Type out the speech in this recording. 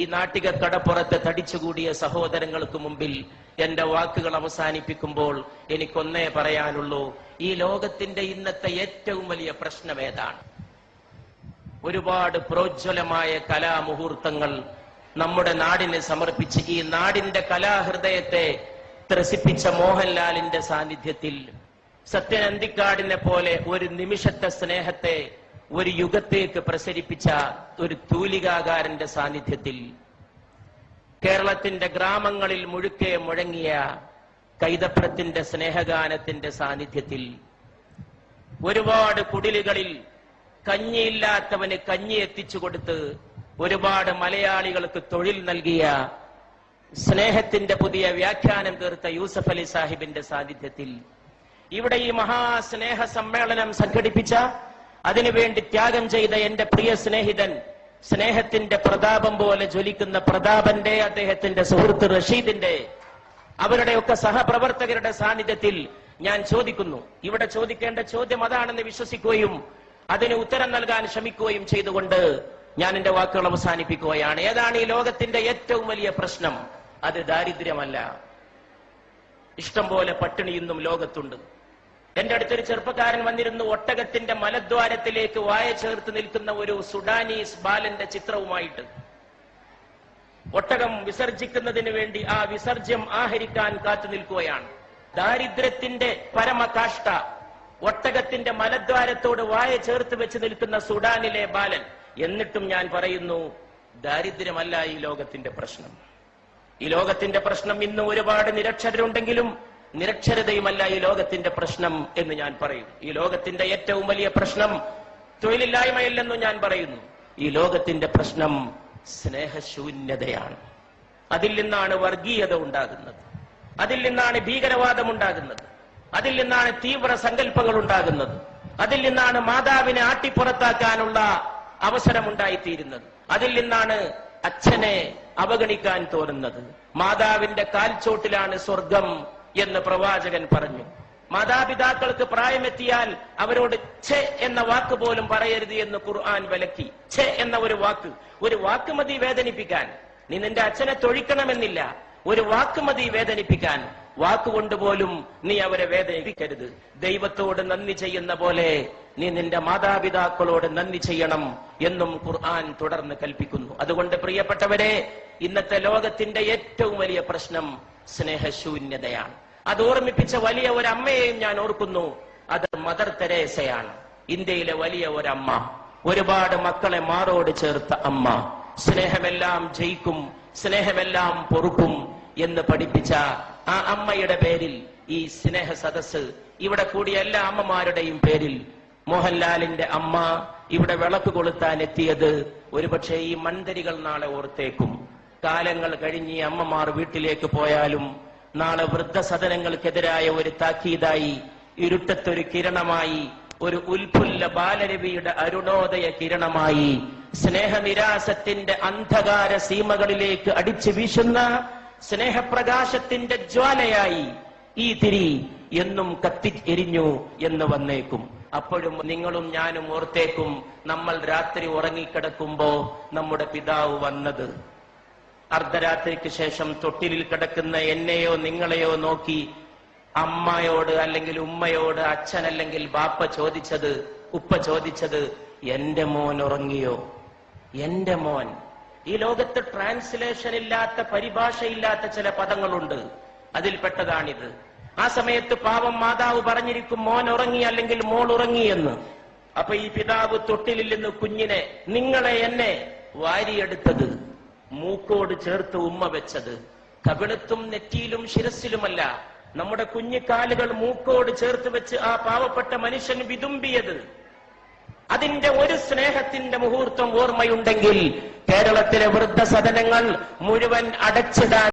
ഈ നാട്ടിക കടപ്പുറത്ത് തടിച്ചുകൂടിയ സഹോദരങ്ങൾക്ക് മുമ്പിൽ എന്റെ വാക്കുകൾ അവസാനിപ്പിക്കുമ്പോൾ എനിക്കൊന്നേ പറയാനുള്ളൂ ഈ ലോകത്തിന്റെ ഇന്നത്തെ ഏറ്റവും വലിയ പ്രശ്നം ഏതാണ്? ഒരുപാട് പ്രോജ്വലമായ കലാമുഹൂർത്തങ്ങൾ നമ്മുടെ നാടിന് സമർപ്പിച്ച് ഈ നാടിന്റെ കലാഹൃദയത്തെ ത്രസിപ്പിച്ച മോഹൻലാലിന്റെ സാന്നിധ്യത്തിൽ സത്യനന്തിക്കാടിനെ പോലെ ഒരു നിമിഷത്തെ സ്നേഹത്തെ ഒരു യുഗത്തേക്ക് പ്രസരിപ്പിച്ച ഒരു തൂലികാകാരന്റെ സാന്നിധ്യത്തിൽ കേരളത്തിന്റെ ഗ്രാമങ്ങളിൽ മുഴുക്കെ മുഴങ്ങിയ കൈതപ്രത്തിന്റെ സ്നേഹഗാനത്തിന്റെ സാന്നിധ്യത്തിൽ ഒരുപാട് കുടിലുകളിൽ കഞ്ഞിയില്ലാത്തവന് കഞ്ഞി എത്തിച്ചു കൊടുത്ത് ഒരുപാട് മലയാളികൾക്ക് തൊഴിൽ നൽകിയ സ്നേഹത്തിന്റെ പുതിയ വ്യാഖ്യാനം തീർത്ത യൂസഫ് അലി സാഹിബിന്റെ സാന്നിധ്യത്തിൽ. ഇവിടെ ഈ മഹാസ്നേഹ സമ്മേളനം സംഘടിപ്പിച്ച അതിനുവേണ്ടി ത്യാഗം ചെയ്ത എന്റെ പ്രിയ സ്നേഹിതൻ സ്നേഹത്തിന്റെ പ്രതാപം പോലെ ജ്വലിക്കുന്ന പ്രതാപന്റെ അദ്ദേഹത്തിന്റെ സുഹൃത്ത് റഷീദിന്റെ അവരുടെയൊക്കെ സഹപ്രവർത്തകരുടെ സാന്നിധ്യത്തിൽ ഞാൻ ചോദിക്കുന്നു. ഇവിടെ ചോദിക്കേണ്ട ചോദ്യം അതാണെന്ന് വിശ്വസിക്കുകയും അതിന് ഉത്തരം നൽകാൻ ശ്രമിക്കുകയും ചെയ്തുകൊണ്ട് ഞാൻ എന്റെ വാക്കുകൾ അവസാനിപ്പിക്കുകയാണ്. ഏതാണ് ഈ ലോകത്തിന്റെ ഏറ്റവും വലിയ പ്രശ്നം? അത് ദാരിദ്ര്യമല്ല. ഇഷ്ടം പോലെ പട്ടിണി ഇന്നും ലോകത്തുണ്ട്. എന്റെ അടുത്തൊരു ചെറുപ്പക്കാരൻ വന്നിരുന്നു ഒട്ടകത്തിന്റെ മലദ്വാരത്തിലേക്ക് വായ ചേർത്ത് നിൽക്കുന്ന ഒരു സുഡാനീസ് ബാലന്റെ ചിത്രവുമായിട്ട്. ഒട്ടകം വിസർജിക്കുന്നതിന് വേണ്ടി ആ വിസർജ്യം ആഹരിക്കാൻ കാത്തു നിൽക്കുകയാണ്. ദാരിദ്ര്യത്തിന്റെ പരമകാഷ്ട ഒട്ടകത്തിന്റെ മലദ്വാരത്തോട് വായ ചേർത്ത് വെച്ച് നിൽക്കുന്ന സുഡാനിലെ ബാലൻ. എന്നിട്ടും ഞാൻ പറയുന്നു ദാരിദ്ര്യമല്ല ഈ ലോകത്തിന്റെ പ്രശ്നം. ഈ ലോകത്തിന്റെ പ്രശ്നം ഇന്ന് ഒരുപാട് നിരക്ഷരരുണ്ടെങ്കിലും നിരക്ഷരതയുമല്ല ഈ ലോകത്തിന്റെ പ്രശ്നം എന്ന് ഞാൻ പറയും. ഈ ലോകത്തിന്റെ ഏറ്റവും വലിയ പ്രശ്നം തൊഴിലില്ലായ്മയല്ലെന്നും ഞാൻ പറയുന്നു. ഈ ലോകത്തിന്റെ പ്രശ്നം സ്നേഹശൂന്യതയാണ്. അതിൽ നിന്നാണ് വർഗീയത ഉണ്ടാകുന്നത്. അതിൽ നിന്നാണ് ഭീകരവാദം ഉണ്ടാകുന്നത്. അതിൽ നിന്നാണ് തീവ്ര സങ്കല്പങ്ങൾ ഉണ്ടാകുന്നത്. അതിൽ നിന്നാണ് മാതാവിനെ ആട്ടിപ്പുറത്താക്കാനുള്ള അവസരം ഉണ്ടായിത്തീരുന്നത് അതിൽ നിന്നാണ് അച്ഛനെ അവഗണിക്കാൻ തോന്നുന്നത്. മാതാവിന്റെ കാൽച്ചോട്ടിലാണ് സ്വർഗം എന്ന് പ്രവാചകൻ പറഞ്ഞു. മാതാപിതാക്കൾക്ക് പ്രായമെത്തിയാൽ അവരോട് ഛെ എന്ന വാക്ക് പോലും പറയരുത് എന്ന് ഖുർആൻ വിലക്കി. ഛെ എന്ന ഒരു വാക്ക്. ഒരു വാക്ക് മതി വേദനിപ്പിക്കാൻ. നീ നിന്റെ അച്ഛനെ തൊഴിക്കണമെന്നില്ല. ഒരു വാക്ക് മതി വേദനിപ്പിക്കാൻ. വാക്കുകൊണ്ട് പോലും നീ അവരെ വേദനിപ്പിക്കരുത്. ദൈവത്തോട് നന്ദി ചെയ്യുന്ന പോലെ നീ നിന്റെ മാതാപിതാക്കളോട് നന്ദി ചെയ്യണം. എന്നും ഖുർആൻ തുടർന്ന് കൽപ്പിക്കുന്നു. അതുകൊണ്ട് പ്രിയപ്പെട്ടവരെ ഇന്നത്തെ ലോകത്തിന്റെ ഏറ്റവും വലിയ പ്രശ്നം സ്നേഹശൂന്യതയാണ്. അത് ഓർമ്മിപ്പിച്ച വലിയ ഒരു അമ്മയെയും ഞാൻ ഓർക്കുന്നു. അത് മദർ തെരേസയാണ്. ഇന്ത്യയിലെ വലിയ ഒരമ്മ. ഒരുപാട് മക്കളെ മാറോട് ചേർത്ത അമ്മ. സ്നേഹമെല്ലാം ജയിക്കും സ്നേഹമെല്ലാം പൊറുക്കും എന്ന് പഠിപ്പിച്ച ആ അമ്മയുടെ പേരിൽ ഈ സ്നേഹ സദസ് ഇവിടെ കൂടിയ എല്ലാ അമ്മമാരുടെയും പേരിൽ മോഹൻലാലിന്റെ അമ്മ ഇവിടെ വിളക്ക് കൊളുത്താൻ എത്തിയത് ഒരുപക്ഷെ ഈ മൺതരികൾ നാളെ ഓർത്തേക്കും. കാലങ്ങൾ കഴിഞ്ഞ് അമ്മമാർ വീട്ടിലേക്ക് പോയാലും നാളെ വൃദ്ധസദനങ്ങൾക്കെതിരായ ഒരു താക്കീതായി ഇരുട്ടത്തൊരു കിരണമായി ഒരു ഉൽഫുല്ല ബാലരവിയുടെ അരുണോദയ കിരണമായി സ്നേഹനിരാസത്തിന്റെ അന്ധകാര സീമകളിലേക്ക് അടിച്ചു വീശുന്ന സ്നേഹപ്രകാശത്തിന്റെ ജ്വാലയായി ഈ തിരി എന്നും കത്തി എരിഞ്ഞു എന്ന് വന്നേക്കും. അപ്പോഴും നിങ്ങളും ഞാനും ഓർത്തേക്കും നമ്മൾ രാത്രി ഉറങ്ങിക്കിടക്കുമ്പോ നമ്മുടെ പിതാവ് വന്നത്. അർദ്ധരാത്രിക്ക് ശേഷം തൊട്ടിലിൽ കിടക്കുന്ന എന്നെയോ നിങ്ങളെയോ നോക്കി അമ്മയോട് അല്ലെങ്കിൽ ഉമ്മയോട് അച്ഛൻ അല്ലെങ്കിൽ ബാപ്പ ചോദിച്ചത് ഉപ്പ ചോദിച്ചത് എന്റെ മോൻ ഉറങ്ങിയോ? എന്റെ മോൻ. ഈ ലോകത്ത് ട്രാൻസ്ലേഷൻ ഇല്ലാത്ത പരിഭാഷയില്ലാത്ത ചില പദങ്ങളുണ്ട്. അതിൽപ്പെട്ടതാണിത്. ആ സമയത്ത് പാവം മാതാവ് പറഞ്ഞിരിക്കും മോൻ ഉറങ്ങി അല്ലെങ്കിൽ മോൾ ഉറങ്ങി എന്ന്. അപ്പൊ ഈ പിതാവ് തൊട്ടിലിൽ നിന്ന് കുഞ്ഞിനെ നിങ്ങളെ എന്നെ വാരിയെടുത്തത് മൂക്കോട് ചേർത്ത് ഉമ്മ വെച്ചത് കവിളത്തും നെറ്റിയിലും ശിരസിലുമല്ല നമ്മുടെ കുഞ്ഞിക്കാലുകൾ മൂക്കോട് ചേർത്ത് വെച്ച് ആ പാവപ്പെട്ട മനുഷ്യൻ വിതുമ്പിയത്. അതിന്റെ ഒരു സ്നേഹത്തിന്റെ മുഹൂർത്തം ഓർമ്മയുണ്ടെങ്കിൽ കേരളത്തിലെ വൃദ്ധസദനങ്ങൾ മുഴുവൻ അടച്ചിടാൻ